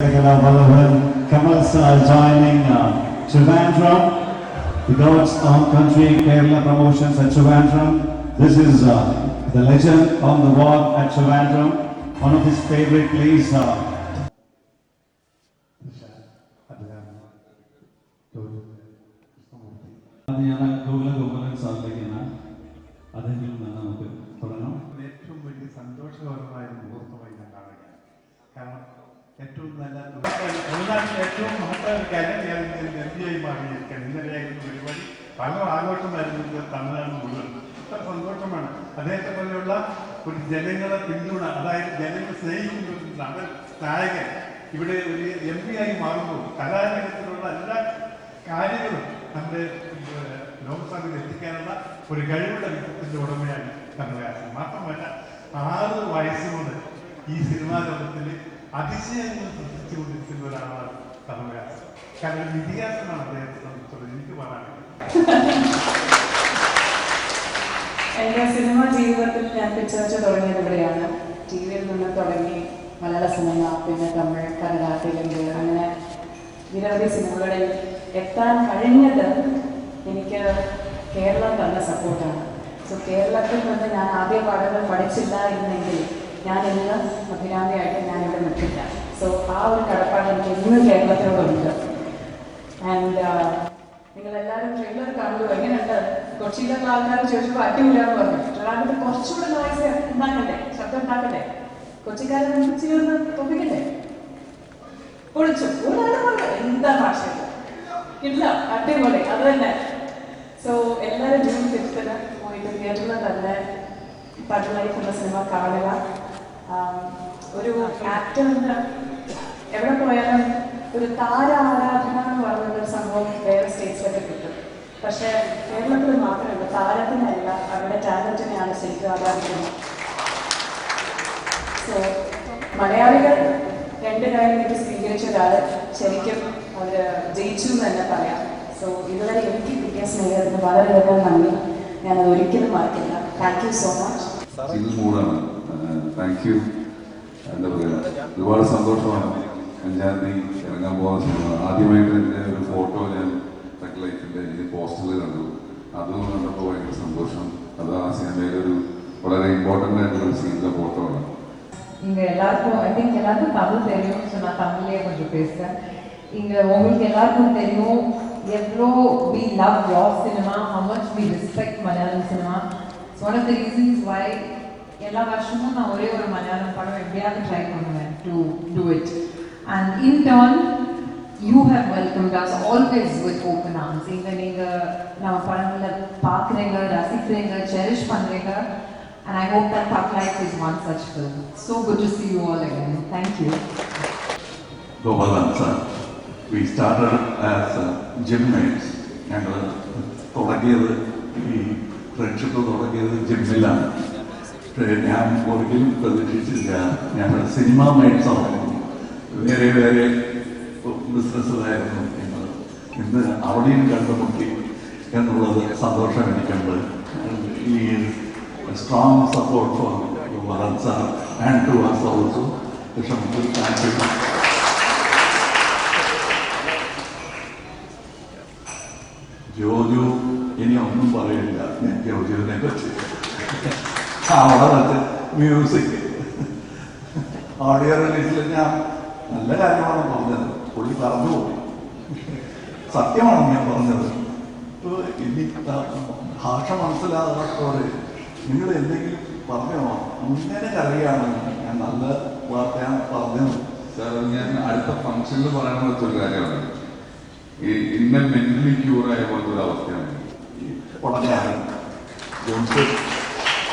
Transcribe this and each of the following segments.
Kerala Vallavan, Kamal Sir joining uh, Trivandrum, the God's own country, Kerala promotions at Trivandrum. This is uh, the legend on the wall at Trivandrum, one of his favorite plays. Uh, അത് ഞാൻ ഗോകുല ഗോകുലൻ സാറിലേക്കാണ് അതെങ്കിൽ നിന്ന് നമുക്ക് തുടങ്ങാം ഏറ്റവും വലിയ സന്തോഷകരമായ ഒരു മുഹൂർത്തമായി ഞാൻ കാണുകയാണ് കാരണം ഏറ്റവും നല്ല തമിഴ്നാട്ടിലെ ഏറ്റവും മഹത്തായ ഒരു കാര്യം ഞാൻ എം പി ആയി മാറിയിരിക്കുകയാണ് ഇന്നലെയായിരുന്നു പരിപാടി. പല ആഘോഷമായിരുന്നു തമിഴ്നാട് മുഴുവൻ. ഇത്ര സന്തോഷമാണ്. അദ്ദേഹത്തെ പോലെയുള്ള ഒരു ജനങ്ങളെ പിന്തുണ അതായത് ജനങ്ങളെ സ്നേഹിക്കുന്ന ഒരു നായകൻ ഇവിടെ ഒരു എം പി ആയി മാറുമ്പോൾ കലാരംഗത്തിലുള്ള എല്ലാ കാര്യങ്ങളും നമ്മുടെ ലോകസഭയിൽ എത്തിക്കാനുള്ള ഒരു കഴിവുള്ള വ്യക്തിത്വത്തിന്റെ ഉടമയാണ് കമലഹാസൻ മാത്രമല്ല ആറ് വയസ്സുകൊണ്ട് ഈ സിനിമാ ലോകത്തിൽ അതിശയങ്ങൾ സൃഷ്ടിച്ചുകൊണ്ടിരിക്കുന്ന ഒരാളാണ് കമലഹാസൻ കാരണം ഇതിഹാസമാണ് അദ്ദേഹത്തെ സംബന്ധിച്ചുള്ളത് എനിക്ക് പറയാനുള്ളത് എന്റെ സിനിമ ജീവിതത്തിൽ ഞാൻ പിച്ചവച്ച തുടങ്ങിയത് ഇവിടെയാണ്. ടി വിയിൽ നിന്ന് തുടങ്ങി മലയാള സിനിമ പിന്നെ തമിഴ് കന്നഡ തെലുങ്ക് അങ്ങനെ നിരവധി സിനിമകളിൽ എത്താൻ കഴിഞ്ഞത് എനിക്ക് കേരളം തന്ന സപ്പോർട്ടാണ് സോ കേരളത്തിൽ നിന്ന് ഞാൻ ആദ്യ പാഠങ്ങൾ പഠിച്ചില്ല എന്നെങ്കിൽ ഞാൻ അഭിരാമിയായിട്ട് ഞാൻ ഇവിടെ നിൽക്കില്ല. സോ ആ ഒരു കടപ്പാട് എനിക്ക് ഇന്ന് കേരളത്തിനോടുണ്ട്. ആൻഡ് നിങ്ങളെല്ലാവരും ട്രെയിലർ കാണുമ്പോൾ എങ്ങനെയുണ്ട്? കൊച്ചിയിലൊക്കെ ആൾക്കാർ ചോദിച്ചപ്പോൾ അടിപൊളിയാന്ന് പറഞ്ഞു. ട്രിവാൻഡ്രത്ത് കുറച്ചുകൂടെ നോയ്സ് ഉണ്ടാക്കട്ടെ ശബ്ദം ഉണ്ടാക്കട്ടെ കൊച്ചിക്കാരെ നമുക്ക് ചേർന്ന് തോന്നിക്കട്ടെ പൊളിച്ചു. എന്താ ഭാഷ ഇല്ല അടിപൊളി. അത് തന്നെ. സോ എല്ലാവരും ജൂൺ ഫിഫ്ത്തിന് പോയിട്ട് തിയേറ്ററിൽ തന്നെ പണ്ട് സിനിമ കാണുക. ഒരു ആക്ടറിന് എവിടെ പോയാലും ഒരു താര ആരാധന എന്ന് പറയുന്ന ഒരു സംഭവം വേറെ സ്റ്റേറ്റ്സിലൊക്കെ കിട്ടും. പക്ഷേ കേരളത്തിൽ മാത്രമല്ല താരത്തിനല്ല അവരുടെ ടാലന്റിനെയാണ് ശരിക്കും ആരാധിക്കുന്നത്. സോ മലയാളികൾ രണ്ട് കാര്യം എനിക്ക് സ്വീകരിച്ച ഒരാൾ ശരിക്കും അവർ ജയിച്ചു എന്ന് തന്നെ പറയാം. സോ ഇതുവരെ എനിക്ക് കിട്ടിയ സ്നേഹത്തിന് വളരെയധികം നന്ദി. ഞാനത് ഒരിക്കലും മറക്കില്ല. Thank you so much thank you എന്താ പറയുക ഒരുപാട് സന്തോഷമാണ് അഞ്ചാം തീയതി ഇറങ്ങാൻ പോകുന്ന സിനിമ ആദ്യമായിട്ട് എൻ്റെ ഒരു ഫോട്ടോ ഞാൻ റെഡ് ലൈഫിൻ്റെ ഈ പോസ്റ്ററിൽ കണ്ടു അത് കണ്ടപ്പോൾ ഭയങ്കര സന്തോഷം അത് ആ സിനിമയിലെ ഒരു വളരെ ഇമ്പോർട്ടൻ്റ് ആയിട്ടുള്ള ഒരു സീനിലെ ഫോട്ടോ ആണ് இங்க எல்லாருக்கும் ஐ திங்க் எல்லாருக்கும் தமிழ் தெரியும் ஸோ நான் தமிழ்லேயே கொஞ்சம் பேசுகிறேன் இங்க உங்களுக்கு எல்லாருக்கும் தெரியும் எவ்வளோ we love your cinema how much we respect Malayalam cinema it's one of the reasons why எல்லா வருஷமும் நான் ஒரே ஒரு மலையாளம் படம் எப்படியாவது ட்ரை பண்ணுவேன் to do it and in turn you have welcome us always with open arms இங்க நீங்க நம்ம படங்களை பார்க்குறீங்க ரசிக்கிறீங்க செரிஷ் பண்றீங்க and I hope that Puck Life is one such film. So good to see you all again. Thank you. Gopalan sir we started as gymmates ഞങ്ങൾ തുടങ്ങിയത് ഈ friendship തുടങ്ങിയത് ജിമ്മിലാണ് പക്ഷേ ഞാൻ ഒരിക്കലും പ്രതീക്ഷിച്ചില്ല ഞങ്ങൾ സിനിമ ആയിരുന്നു വേറെ വേറെ ബിസിനസ്സുകളായിരുന്നു ഞങ്ങൾ. ഇന്ന് അവിടെയും കണ്ടുമുട്ടി എന്നുള്ളത് സന്തോഷം എനിക്കുണ്ട് ഈ strong support for Varan sir and to us also thank you Joju ഇനി ഒന്നും പറയില്ല. ഞാൻ ജോജുവിനെ പറ്റി. അവിടെ വെച്ച് മ്യൂസിക് ഓഡിയോ റിലീസിൽ ഞാൻ നല്ല കാര്യമാണ് പറഞ്ഞത്. പുള്ളി പറഞ്ഞു പോയി. സത്യമാണ് ഞാൻ പറഞ്ഞത്. ഇപ്പോൾ ഇനി ഭാഷ മനസ്സിലാകാത്തവരെ നിങ്ങൾ എന്തെങ്കിലും പറഞ്ഞോ? അങ്ങനെ കറിയാണ് ഞാൻ നല്ല വാർത്തയാണ് പറഞ്ഞത്. സാർ ഞാൻ അടുത്ത ഫംഗ്ഷനിൽ പറയാൻ വെച്ചൊരു കാര്യമാണ്. ഈ ഇന്ന മെന്റലി ക്യൂറായ ആയ പോലത്തെ ഒരു അവസ്ഥയാണ്.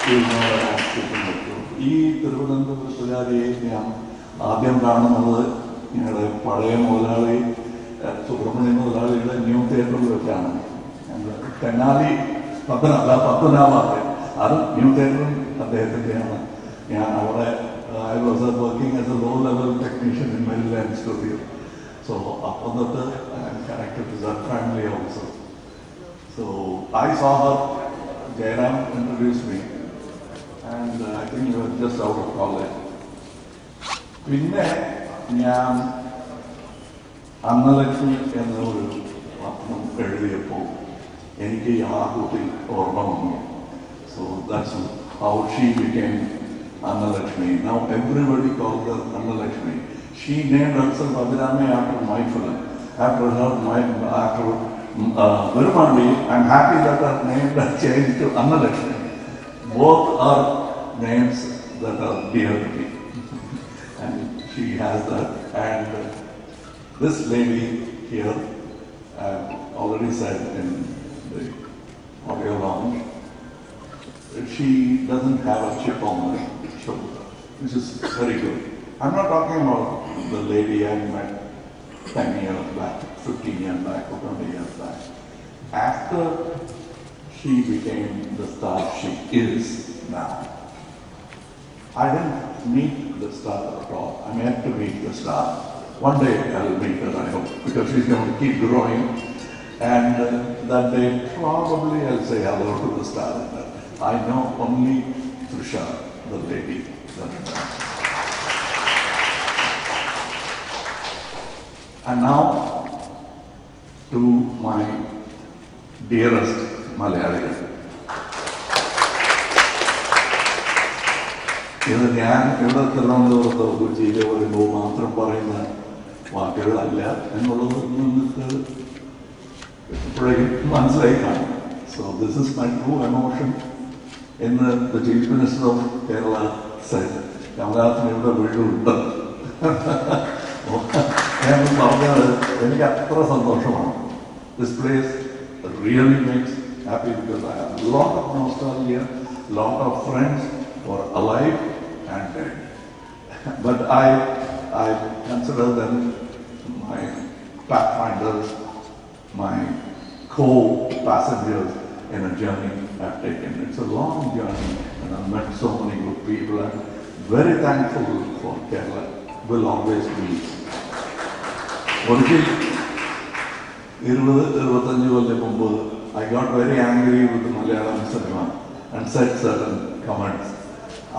ഈ ഉടനെയാണ് തൊഴിലാളിയെ ഞാൻ ആദ്യം കാണുന്നത്. ഞങ്ങളുടെ പഴയ മുതലാളി സുബ്രഹ്മണ്യ മുതലാളിയുടെ ന്യൂ തിയേറ്ററിൽ വെച്ചാണ്. തെന്നാലി അല്ല പത്തനാഭാഗത്ത് അത് ന്യൂ തിയേറ്ററും അദ്ദേഹത്തിന്റെയാണ്. ഞാൻ അവിടെ I was working as a low level technician in Merryland studio so അപ്പം തൊട്ട് connected to the family also so I saw her Jayaram introduce me, and uh, I think you were just out of college. പിന്നെ ഞാൻ അന്നലക്ഷ്മി എന്ന ഒരു പത്രം എഴുതിയപ്പോൾ എനിക്ക് ആ കുട്ടി ഓർമ്മ വന്നു so that's how she became Annalakshmi now everybody call her Annalakshmi she named herself Abhirami after my film after her my after Virumandi, I'm happy that her name has changed to Annalakshmi. Both are names that are dear to me. And she has that. And uh, this lady here, I've already said in the audio launch, she doesn't have a chip on her shoulder, which is very good. I'm not talking about the lady I met 10 years back, 15 years back, or 20 years back. After she became the star she is now, I didn't meet the star at all. I'm yet to meet the star. One day I'll meet her, I hope, because she's going to keep growing. And uh, that day, probably I'll say hello to the star. I know only Trisha, the lady. And now, to my dearest Malayaliകൾ. ഇത് ഞാൻ ഇവിടെ തിരുവനന്തപുരത്ത് കൊച്ചിയിൽ വരുമ്പോൾ മാത്രം പറയുന്ന വാക്കുകളല്ല എന്നുള്ളത് നിങ്ങൾക്ക് എപ്പോഴേക്കും മനസ്സിലായി കാണും. So this is my true emotion എന്ന് the chief minister of Kerala side Kamalhaasan ഇവിടെ വീടുണ്ട്. ഞാൻ പറഞ്ഞത് എനിക്ക് അത്ര സന്തോഷമാണ്. This place really makes happy because I have lot of nostalgia lot of friends for alive And dead But I, I consider them my pathfinders, my co-passengers in a journey I've taken. It's a long journey and I've met so many good people and very thankful for Kerala, will always be. ഒരിക്കൽ ഇരുപത് ഇരുപത്തഞ്ച് കൊല്ലം മുമ്പ് I got very angry with Malayalam cinema and set certain comments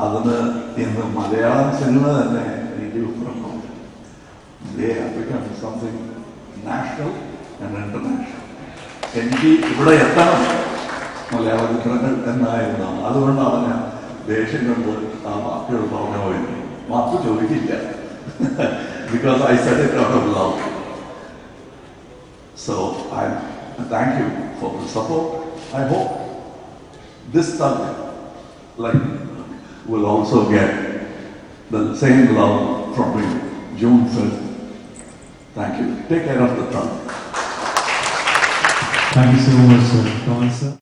അതിന് ഇന്ന് Malayalam cinema തന്നെ എനിക്ക് ഉത്തരം they become something national and international എനിക്ക് ഇവിടെ എത്തണം. മലയാള ചിത്രങ്ങൾ എന്നായിരുന്നാണ്. അതുകൊണ്ടാണ് ഞാൻ ദേഷ്യം കൊണ്ട് ആ വാക്കുകൾ പറഞ്ഞു പോയത്. വാക്ക് ചോദിക്കില്ല. Because I said it of love so I you for the support. I hope this subject, like, will also get the same love from you, June 5th. Thank you. Take care of the tongue. Thank you so much, sir.